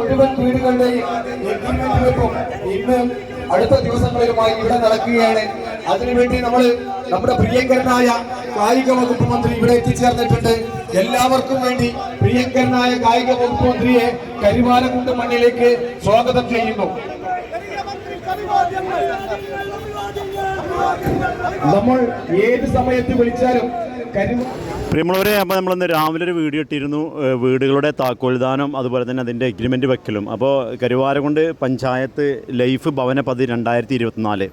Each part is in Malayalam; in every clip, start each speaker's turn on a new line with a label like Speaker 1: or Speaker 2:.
Speaker 1: മുഴുവൻ വീടുകളുടെയും ഇന്ന് അടുത്ത ദിവസങ്ങളിലുമായി ഇവിടെ നടക്കുകയാണ്. അതിനുവേണ്ടി നമ്മൾ നമ്മുടെ പ്രിയങ്കരനായ കായിക വകുപ്പ് മന്ത്രി ഇവിടെ എത്തിച്ചേർന്നിട്ടുണ്ട്. എല്ലാവർക്കും വേണ്ടി പ്രിയങ്കരനായ കായിക വകുപ്പ് മന്ത്രിയെ കരിവാലക്കുണ്ട് മണ്ണിലേക്ക് സ്വാഗതം ചെയ്യുന്നു. നമ്മൾ ഏത് സമയത്ത് വിളിച്ചാലും കരുവ
Speaker 2: പ്രിയമുള്ളവരെ അപ്പോൾ നമ്മളിന്ന് രാവിലെ ഒരു വീഡിയോ ഇട്ടിരുന്നു. വീടുകളുടെ താക്കോൽദാനം അതുപോലെ തന്നെ അതിന്റെ എഗ്രിമെന്റ് വെക്കലും. അപ്പോൾ കരുവാരകുണ്ട് പഞ്ചായത്ത് ലൈഫ് ഭവന പദ്ധതി രണ്ടായിരത്തി ഇരുപത്തിനാല്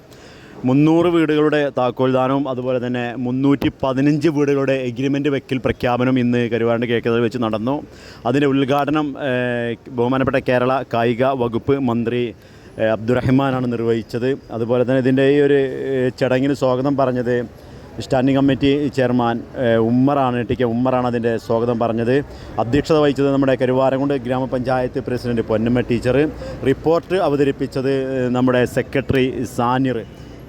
Speaker 2: മുന്നൂറ് വീടുകളുടെ താക്കോൽദാനവും അതുപോലെ തന്നെ മുന്നൂറ്റി പതിനഞ്ച് വീടുകളുടെ എഗ്രിമെന്റ് വെക്കൽ പ്രഖ്യാപനം ഇന്ന് കരുവാരണ്ട് കേക്കതിൽ വെച്ച് നടന്നു. അതിന്റെ ഉദ്ഘാടനം ബഹുമാനപ്പെട്ട കേരള കായിക വകുപ്പ് മന്ത്രി അബ്ദുറഹ്മാനാണ് നിർവഹിച്ചത്. അതുപോലെ തന്നെ ഇതിന്റെ ഈ ഒരു ചടങ്ങിന് സ്വാഗതം പറഞ്ഞത് സ്റ്റാൻഡിംഗ് കമ്മിറ്റി ചെയർമാൻ ഉമ്മറാണ് ടി കെ ഉമ്മറാണ് അതിന്റെ സ്വാഗതം പറഞ്ഞത്. അധ്യക്ഷത വഹിച്ചത് നമ്മുടെ കരുവാരകുണ്ട് ഗ്രാമപഞ്ചായത്ത് പ്രസിഡന്റ് പൊന്നമ്മ ടീച്ചർ റിപ്പോർട്ട് അവതരിപ്പിച്ചത് നമ്മുടെ സെക്രട്ടറി സാനിർ.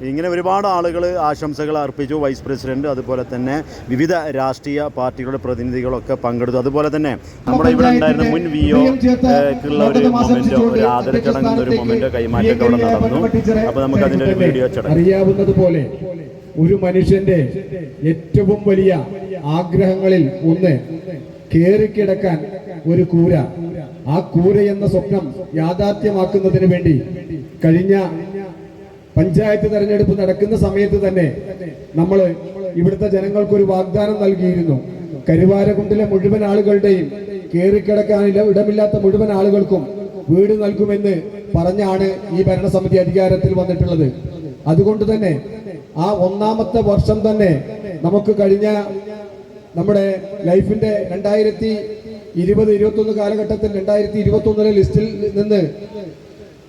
Speaker 2: ഇങ്ങനെ ഒരുപാട് ആളുകൾ ആശംസകൾ അർപ്പിച്ചു വൈസ് പ്രസിഡന്റ് അതുപോലെ തന്നെ വിവിധ രാഷ്ട്രീയ പാർട്ടികളുടെ പ്രതിനിധികളൊക്കെ പങ്കെടുത്തു. അതുപോലെ തന്നെ നമ്മുടെ ഇവിടെ ഉണ്ടായിരുന്ന മുൻ വി ഒ ഉള്ള ഒരു മൊമെന്റോ ഒരു ആദര ചടങ്ങ് ഒരു മൊമെന്റോ കൈമാറ്റമൊക്കെ അവിടെ നടന്നു. അപ്പോൾ നമുക്ക് അതിന്റെ ഒരു വീഡിയോ ചടങ്ങ്.
Speaker 1: അറിയാവുന്നത് പോലെ ഒരു മനുഷ്യന്റെ ഏറ്റവും വലിയ ആഗ്രഹങ്ങളിൽ ഒന്ന് കേറിക്കിടക്കാൻ ഒരു കൂര. ആ കൂര എന്ന സ്വപ്നം യാഥാർത്ഥ്യമാക്കുന്നതിന് വേണ്ടി കഴിഞ്ഞ പഞ്ചായത്ത് തെരഞ്ഞെടുപ്പ് നടക്കുന്ന സമയത്ത് തന്നെ നമ്മൾ ഇവിടുത്തെ ജനങ്ങൾക്കൊരു വാഗ്ദാനം നൽകിയിരുന്നു. കരുവാരകുണ്ടിലെ മുഴുവൻ ആളുകളുടെയും കേറിക്കിടക്കാനില്ല ഇട- ഇടമില്ലാത്ത മുഴുവൻ ആളുകൾക്കും വീട് നൽകുമെന്ന് പറഞ്ഞാണ് ഈ ഭരണസമിതി അധികാരത്തിൽ വന്നിട്ടുള്ളത്. അതുകൊണ്ട് തന്നെ ആ ഒന്നാമത്തെ വർഷം തന്നെ നമുക്ക് കഴിഞ്ഞ നമ്മുടെ ലൈഫിന്റെ രണ്ടായിരത്തി ഇരുപത് ഇരുപത്തൊന്ന് കാലഘട്ടത്തിൽ രണ്ടായിരത്തി ഇരുപത്തി ഒന്നിലെ ലിസ്റ്റിൽ നിന്ന്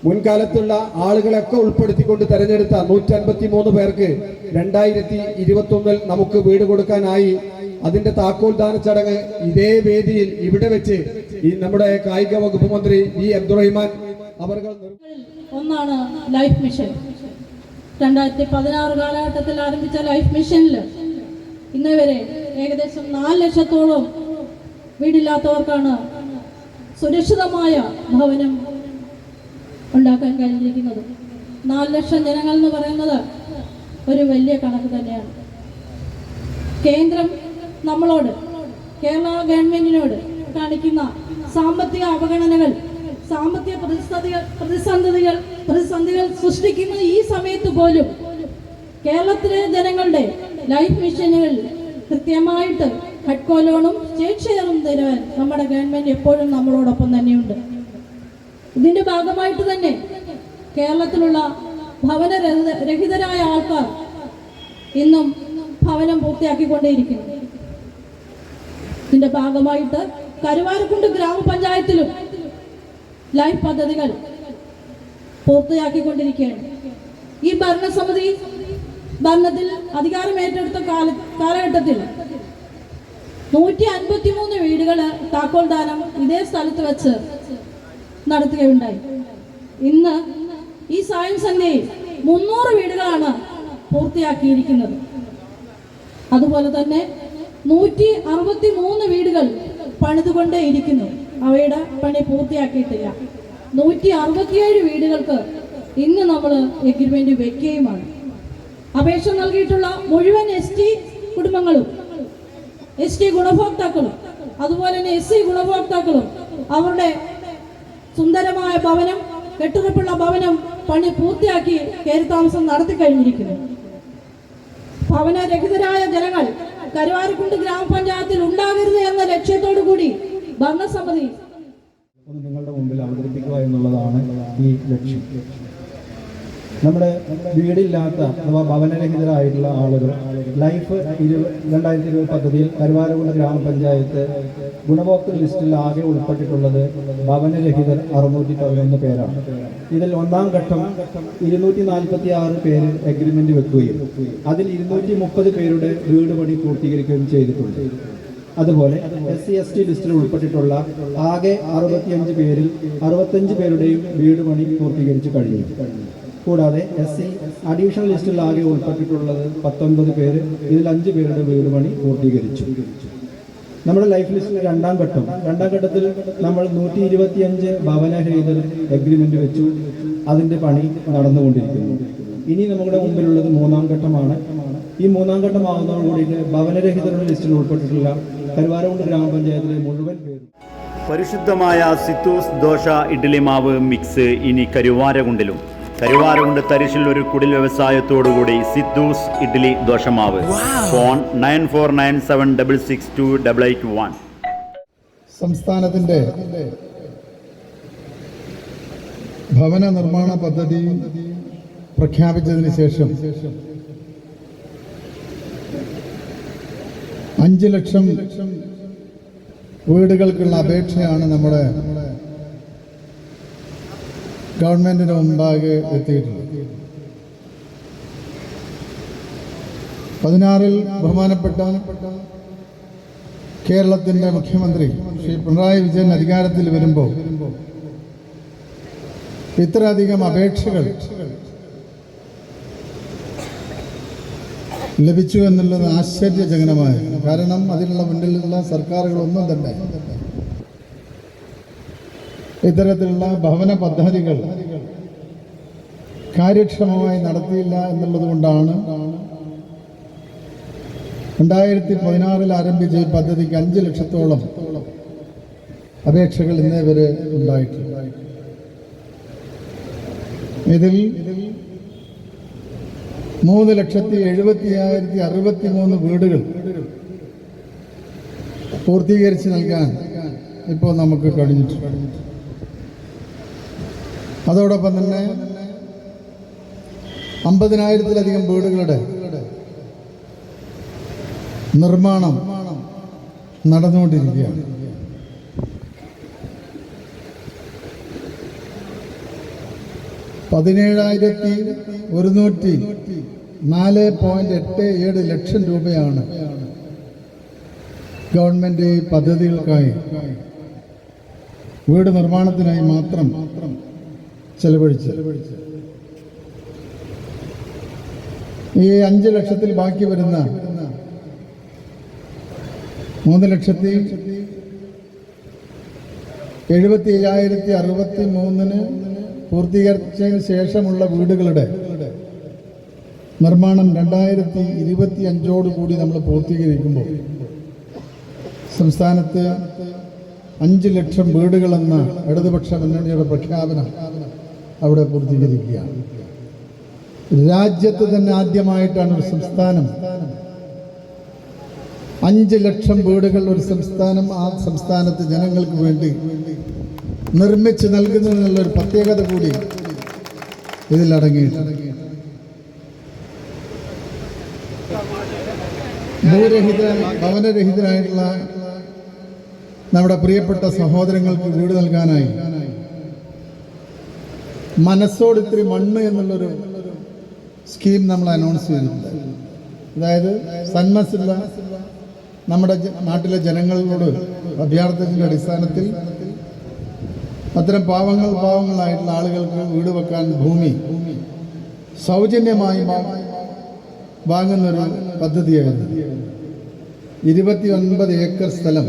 Speaker 1: മുൻകാലത്തുള്ള ആളുകളൊക്കെ ഉൾപ്പെടുത്തിക്കൊണ്ട് തെരഞ്ഞെടുത്ത നൂറ്റി അൻപത്തി മൂന്ന് പേർക്ക് രണ്ടായിരത്തി ഇരുപത്തി ഒന്നിൽ നമുക്ക് വീട് കൊടുക്കാനായി അതിന്റെ താക്കോൽദാന ചടങ്ങ് ഇതേ വേദിയിൽ ഇവിടെ വെച്ച് ഈ നമ്മുടെ കായിക വകുപ്പ് മന്ത്രി വി അബ്ദുറഹിമാൻ അവർ
Speaker 3: ഒന്നാണ് ലൈഫ് മിഷൻ. രണ്ടായിരത്തി പതിനാറ് കാലഘട്ടത്തിൽ ആരംഭിച്ച ലൈഫ് മിഷനിൽ ഇന്ന് വരെ ഏകദേശം നാല് ലക്ഷത്തോളം വീടില്ലാത്തവർക്കാണ് സുരക്ഷിതമായ ഭവനം ഉണ്ടാക്കാൻ കഴിഞ്ഞിരിക്കുന്നത്. നാല് ലക്ഷം ജനങ്ങൾ എന്ന് പറയുന്നത് ഒരു വലിയ കണക്ക് തന്നെയാണ്. കേന്ദ്രം നമ്മളോട് കേരള ഗവൺമെന്റിനോട് കാണിക്കുന്ന സാമ്പത്തിക അവഗണനകൾ സാമ്പത്തിക പ്രതിസന്ധികൾ പ്രതിസന്ധികൾ പ്രതിസന്ധികൾ സൃഷ്ടിക്കുന്ന ഈ സമയത്ത് പോലും കേരളത്തിലെ ജനങ്ങളുടെ ലൈഫ് മിഷനുകൾ കൃത്യമായിട്ട് ലോണും സ്റ്റേറ്റ് ഷെയറും തരുവാൻ നമ്മുടെ ഗവൺമെന്റ് എപ്പോഴും നമ്മളോടൊപ്പം തന്നെയുണ്ട്. ഇതിന്റെ ഭാഗമായിട്ട് തന്നെ കേരളത്തിലുള്ള ഭവന രഹിതരായ ആൾക്കാർ ഇന്നും ഭവനം പൂർത്തിയാക്കിക്കൊണ്ടേയിരിക്കുന്നു. ഇതിന്റെ ഭാഗമായിട്ട് കരുവാരക്കുണ്ട് ഗ്രാമപഞ്ചായത്തിലും ലൈഫ് പദ്ധതികൾ പൂർത്തിയാക്കിക്കൊണ്ടിരിക്കുകയാണ്. ഈ ഭരണസമിതി ഭരണത്തിൽ അധികാരം ഏറ്റെടുത്ത കാല കാലഘട്ടത്തിൽ നൂറ്റി അൻപത്തി മൂന്ന് വീടുകൾ താക്കോൽ ദാനം ഇതേ സ്ഥലത്ത് വെച്ച് നടത്തുകയുണ്ടായി. ഇന്ന് ഈ സായം സന്ധ്യയിൽ മുന്നൂറ് വീടുകളാണ് പൂർത്തിയാക്കിയിരിക്കുന്നത്. അതുപോലെ തന്നെ നൂറ്റി അറുപത്തി മൂന്ന് വീടുകൾ പണിതുകൊണ്ടേ ഇരിക്കുന്നു അവയുടെ പണി പൂർത്തിയാക്കിയിട്ടില്ല. നൂറ്റി അറുപത്തിയേഴ് വീടുകൾക്ക് ഇന്ന് നമ്മൾ എഗ്രിമെന്റ് വെക്കുകയുമാണ്. അപേക്ഷ നൽകിയിട്ടുള്ള മുഴുവൻ എസ് ടി കുടുംബങ്ങളും എസ് ടി ഗുണഭോക്താക്കളും അതുപോലെ തന്നെ എസ് സി ഗുണഭോക്താക്കളും അവരുടെ സുന്ദരമായ ഭവനം കെട്ടുറപ്പുള്ള ഭവനം പണി പൂർത്തിയാക്കി കയറി താമസം നടത്തി കഴിഞ്ഞിരിക്കുന്നു. ഭവനരഹിതരായ ജനങ്ങൾ കരുവാരക്കുണ്ട് ഗ്രാമപഞ്ചായത്തിൽ ഉണ്ടാകരുത് എന്ന ലക്ഷ്യത്തോടു കൂടി ഭരണസമിതി
Speaker 4: ഒന്ന് നിങ്ങളുടെ മുമ്പിൽ അവതരിപ്പിക്കുക എന്നുള്ളതാണ് ഈ ലക്ഷ്യം. നമ്മുടെ വീടില്ലാത്ത അഥവാ ഭവനരഹിതരായിട്ടുള്ള ആളുകൾ ലൈഫ് ഇരു രണ്ടായിരത്തി ഇരുപത് പദ്ധതിയിൽ കരുവാരകുണ്ട് ഗ്രാമപഞ്ചായത്ത് ഗുണഭോക്തൃ ലിസ്റ്റിൽ ആകെ ഉൾപ്പെട്ടിട്ടുള്ളത് ഭവനരഹിതർ അറുന്നൂറ്റി പതിനൊന്ന് പേരാണ്. ഇതിൽ ഒന്നാം ഘട്ടം ഇരുന്നൂറ്റി നാൽപ്പത്തി ആറ് പേര് എഗ്രിമെന്റ് വെക്കുകയും അതിൽ ഇരുന്നൂറ്റി മുപ്പത് പേരുടെ വീട് പണി പൂർത്തീകരിക്കുകയും ചെയ്തിട്ടുണ്ട്. അതുപോലെ എസ് സി എസ് ടി ലിസ്റ്റിൽ ഉൾപ്പെട്ടിട്ടുള്ള ആകെ അറുപത്തിയഞ്ച് പേരിൽ അറുപത്തഞ്ച് പേരുടെയും വീട് പണി പൂർത്തീകരിച്ചു കഴിഞ്ഞു. കൂടാതെ എസ് സി അഡീഷണൽ ലിസ്റ്റിൽ ആകെ ഉൾപ്പെട്ടിട്ടുള്ളത് പത്തൊൻപത് പേര് ഇതിൽ അഞ്ച് പേരുടെ വീട് പണി പൂർത്തീകരിച്ചു. നമ്മുടെ ലൈഫ് ലിസ്റ്റിൽ രണ്ടാം ഘട്ടം. രണ്ടാം ഘട്ടത്തിൽ നമ്മൾ നൂറ്റി ഇരുപത്തിയഞ്ച് ഭവന രഹിതർ എഗ്രിമെന്റ് വെച്ചു. അതിന്റെ പണി നടന്നുകൊണ്ടിരിക്കുന്നു. ഇനി നമ്മുടെ മുമ്പിലുള്ളത് മൂന്നാം ഘട്ടമാണ്. ഈ മൂന്നാം ഘട്ടമാകുന്നതോടുകൂടി ഭവനരഹിതരുടെ ലിസ്റ്റിൽ ഉൾപ്പെട്ടിട്ടുള്ള കരുവാരകുണ്ട് ഗ്രാമപഞ്ചായത്തിലെ മുഴുവൻ പേരും.
Speaker 2: പരിശുദ്ധമായ സിത്തൂസ് ദോശ ഇഡ്ഡലി മാവ് മിക്സ് ഇനി കരുവാരകുണ്ടിലും. കരുവാരകുണ്ട് തരിശിൽ ഒരു കുടിൽ വ്യവസായത്തോടുകൂടി സിദ്ധൂസ് ഇഡ്ഡലി ദോശമാവ് phone nine four nine seven double six two double eight one.
Speaker 5: സംസ്ഥാനത്തിന്റെ ഭവന നിർമ്മാണ പദ്ധതി പ്രഖ്യാപിച്ചതിന് ശേഷം അഞ്ച് ലക്ഷം വീടുകൾക്കുള്ള അപേക്ഷയാണ് നമ്മുടെ ഗവൺമെന്റിന് മുമ്പാകെ എത്തിയിട്ടുള്ളത്. പതിനാറിൽ ബഹുമാനപ്പെട്ട കേരളത്തിന്റെ മുഖ്യമന്ത്രി ശ്രീ പിണറായി വിജയൻ അധികാരത്തിൽ വരുമ്പോൾ ഇത്രയധികം അപേക്ഷകൾ ലഭിച്ചു എന്നുള്ളത് ആശ്ചര്യജനകമായ കാരണം അതിനുള്ള മുന്നിലുള്ള സർക്കാരുകളൊന്നും തന്നെ. ഇത്തരത്തിലുള്ള ഭവന പദ്ധതികൾ കാര്യക്ഷമമായി നടത്തിയില്ല എന്നുള്ളത് കൊണ്ടാണ് രണ്ടായിരത്തി പതിനാറിൽ ആരംഭിച്ച ഈ പദ്ധതിക്ക് അഞ്ച് ലക്ഷത്തോളം അപേക്ഷകൾ ഇന്നേ വരെ ഉണ്ടായിട്ടുണ്ട്. ഇതിൽ മൂന്ന് ലക്ഷത്തി എഴുപത്തി ആയിരത്തി അറുപത്തി മൂന്ന് വീടുകൾ പൂർത്തീകരിച്ച് നൽകാൻ ഇപ്പോൾ നമുക്ക് കഴിഞ്ഞിട്ടുണ്ട് അതോടൊപ്പം തന്നെ അമ്പതിനായിരത്തിലധികം വീടുകളുടെ നിർമ്മാണം നടന്നുകൊണ്ടിരിക്കുകയാണ്. പതിനേഴായിരത്തി ഒരുന്നൂറ്റി നാല് പോയിന്റ് എട്ട് ഏഴ് ലക്ഷം രൂപയാണ് ഗവൺമെന്റ് പദ്ധതികൾക്കായി വീട് നിർമ്മാണത്തിനായി മാത്രം ചെലവഴിച്ച് ഈ അഞ്ച് ലക്ഷത്തിൽ ബാക്കി വരുന്ന മൂന്ന് ലക്ഷത്തി എഴുപത്തി അയ്യായിരത്തി അറുപത്തി മൂന്നിന് പൂർത്തീകരിച്ചതിന് ശേഷമുള്ള വീടുകളുടെ നിർമ്മാണം രണ്ടായിരത്തി ഇരുപത്തി അഞ്ചോടുകൂടി നമ്മൾ പൂർത്തീകരിക്കുമ്പോൾ സംസ്ഥാനത്ത് അഞ്ച് ലക്ഷം വീടുകളെന്ന ഇടതുപക്ഷ മുന്നണിയുടെ പ്രഖ്യാപനം അവിടെ പൂർത്തീകരിക്കുകയാണ്. രാജ്യത്ത് തന്നെ ആദ്യമായിട്ടാണ് ഒരു സംസ്ഥാനം. അഞ്ച് ലക്ഷം വീടുകൾ ഒരു സംസ്ഥാനം ആ സംസ്ഥാനത്ത് ജനങ്ങൾക്ക് വേണ്ടി നിർമ്മിച്ച് നൽകുന്നതിനുള്ള ഒരു പ്രത്യേകത കൂടി അടങ്ങിയിട്ടുണ്ട്. ഭൂരഹിത ഭവനരഹിതരായിട്ടുള്ള നമ്മുടെ പ്രിയപ്പെട്ട സഹോദരങ്ങൾക്ക് വീട് നൽകാനായി മനസ്സോട് ഇത്തിരി മണ്ണ് എന്നുള്ളൊരു സ്കീം നമ്മൾ അനൗൺസ് ചെയ്തിട്ടുണ്ട്. അതായത് സന്മസില്ല നമ്മുടെ നാട്ടിലെ ജനങ്ങളോട് അഭ്യർത്ഥനയുടെ അടിസ്ഥാനത്തിൽ അത്തരം പാവങ്ങൾ പാവങ്ങളായിട്ടുള്ള ആളുകൾക്ക് വീട് വെക്കാൻ ഭൂമി സൗജന്യമായി വാങ്ങുന്നൊരു പദ്ധതിയായിരുന്നു. ഇരുപത്തി ഒൻപത് ഏക്കർ സ്ഥലം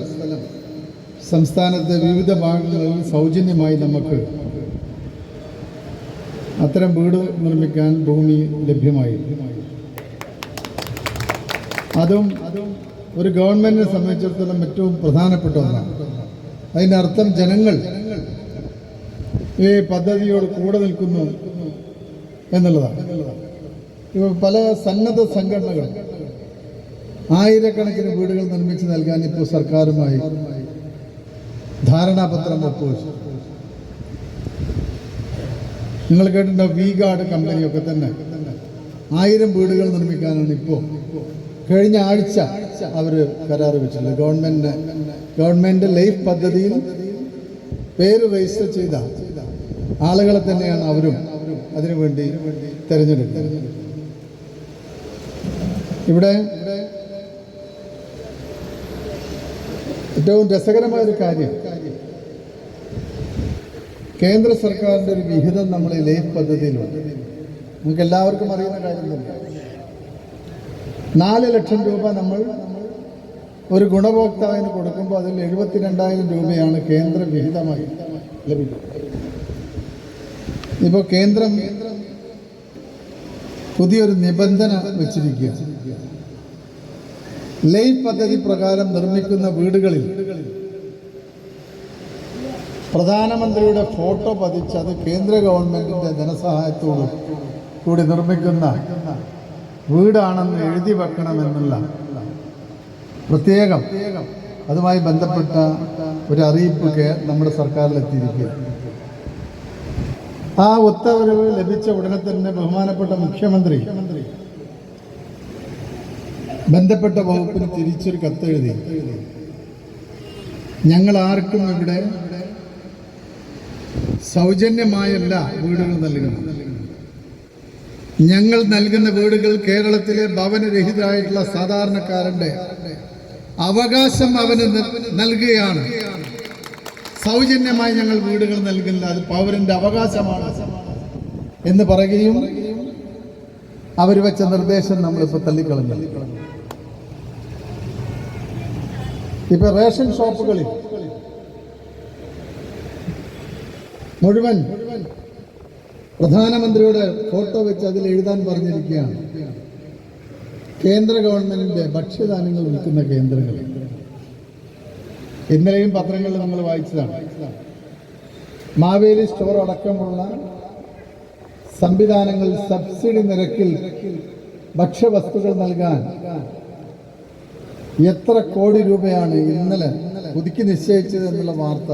Speaker 5: സംസ്ഥാനത്തെ വിവിധ ഭാഗങ്ങളിൽ സൗജന്യമായി നമുക്ക് അത്തരം വീട് നിർമ്മിക്കാൻ ഭൂമി ലഭ്യമായി. അതും ഒരു ഗവൺമെന്റിനെ സംബന്ധിച്ചിടത്തോളം ഏറ്റവും പ്രധാനപ്പെട്ട ഒന്നാണ്. അതിന്റെ അർത്ഥം ജനങ്ങൾ ഈ പദ്ധതിയോട് കൂടെ നിൽക്കുന്നു എന്നുള്ളതാണ്. ഇപ്പോൾ പല സന്നദ്ധ സംഘടനകൾ ആയിരക്കണക്കിന് വീടുകൾ നിർമ്മിച്ച് നൽകാൻ ഇപ്പോൾ സർക്കാരുമായി ധാരണാപത്രം ഒപ്പുവെച്ചു. നിങ്ങൾ കേട്ടിട്ടുണ്ടോ? വി ഗാർഡ് കമ്പനിയൊക്കെ തന്നെ ആയിരം വീടുകൾ നിർമ്മിക്കാനാണ് ഇപ്പോൾ കഴിഞ്ഞ ആഴ്ച അവർ കരാർ വെച്ചത് ഗവൺമെന്റ് ഗവൺമെന്റ് ലൈഫ് പദ്ധതിയിൽ പേര് രജിസ്റ്റർ ചെയ്ത ആളുകളെ തന്നെയാണ് അവരും അതിനുവേണ്ടി തിരഞ്ഞെടുക്കുന്നത്. ഇവിടെ ഏറ്റവും രസകരമായ ഒരു കാര്യം കേന്ദ്ര സർക്കാരിന്റെ ഒരു വിഹിതം നമ്മൾ ഈ ലൈഫ് പദ്ധതിയിലുണ്ട്. നമുക്ക് എല്ലാവർക്കും അറിയുന്ന കാര്യം തന്നെ. നാല് ലക്ഷം രൂപ നമ്മൾ ഒരു ഗുണഭോക്താവിന് കൊടുക്കുമ്പോൾ അതിൽ എഴുപത്തിരണ്ടായിരം രൂപയാണ് കേന്ദ്ര വിഹിതമായി ലഭിക്കുന്നത്. ഇപ്പോൾ കേന്ദ്രം പുതിയൊരു നിബന്ധന വെച്ചിരിക്കുക. ലൈഫ് പദ്ധതി പ്രകാരം നിർമ്മിക്കുന്ന വീടുകളിൽ പ്രധാനമന്ത്രിയുടെ ഫോട്ടോ പതിച്ച് അത് കേന്ദ്ര ഗവൺമെന്റിന്റെ ധനസഹായത്തോട് കൂടി നിർമ്മിക്കുന്ന വീടാണെന്ന് എഴുതി വെക്കണമെന്നുള്ള പ്രത്യേകം അതുമായി ബന്ധപ്പെട്ട ഒരു അറിയിപ്പ് നമ്മുടെ സർക്കാരിലെത്തിയിരിക്കുക ആ ഉത്തരവ് ലഭിച്ച ഉടനെ തന്നെ ബഹുമാനപ്പെട്ട മുഖ്യമന്ത്രി ബന്ധപ്പെട്ട വകുപ്പിന് തിരിച്ചൊരു കത്തെഴുതി. ഞങ്ങൾ ആർക്കും ഇവിടെ സൗജന്യമായല്ല വീടുകൾ നൽകുന്നത്. ഞങ്ങൾ നൽകുന്ന വീടുകൾ കേരളത്തിലെ ഭവനരഹിതരായിട്ടുള്ള സാധാരണക്കാരന്റെ അവകാശം അവന് നൽകുകയാണ്. സൗജന്യമായി ഞങ്ങൾ വീടുകൾ നൽകില്ല. അത് പൗരന്റെ അവകാശമാണ് എന്ന് പറയുകയും അവർ വെച്ച നിർദ്ദേശം നമ്മളിപ്പോൾ തള്ളിക്കളഞ്ഞു. ഇപ്പൊ റേഷൻ ഷോപ്പുകളിൽ മുഴുവൻ പ്രധാനമന്ത്രിയുടെ ഫോട്ടോ വെച്ച് അതിൽ എഴുതാൻ പറഞ്ഞിരിക്കുകയാണ്. കേന്ദ്ര ഗവൺമെന്റിന്റെ ഭക്ഷ്യധാന്യങ്ങൾ വിൽക്കുന്ന കേന്ദ്രങ്ങൾ ഇന്നലെയും പത്രങ്ങളിൽ നമ്മൾ വായിച്ചതാണ്. മാവേലി സ്റ്റോർ അടക്കമുള്ള സംവിധാനങ്ങൾ സബ്സിഡി നിരക്കിൽ ഭക്ഷ്യവസ്തുക്കൾ നൽകാൻ എത്ര കോടി രൂപയാണ് ഇന്നലെ പുതുക്കി നിശ്ചയിച്ചത് എന്നുള്ള വാർത്ത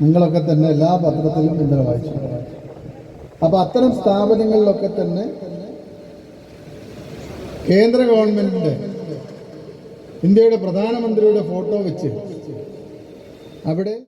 Speaker 5: നിങ്ങളൊക്കെ തന്നെ എല്ലാ പത്രത്തിലും ഇന്നലെ വായിച്ചു. അപ്പൊ അത്തരം സ്ഥാപനങ്ങളിലൊക്കെ തന്നെ കേന്ദ്ര ഗവൺമെന്റിന്റെ ഇന്ത്യയുടെ പ്രധാനമന്ത്രിയുടെ ഫോട്ടോ വെച്ച് അവിടെ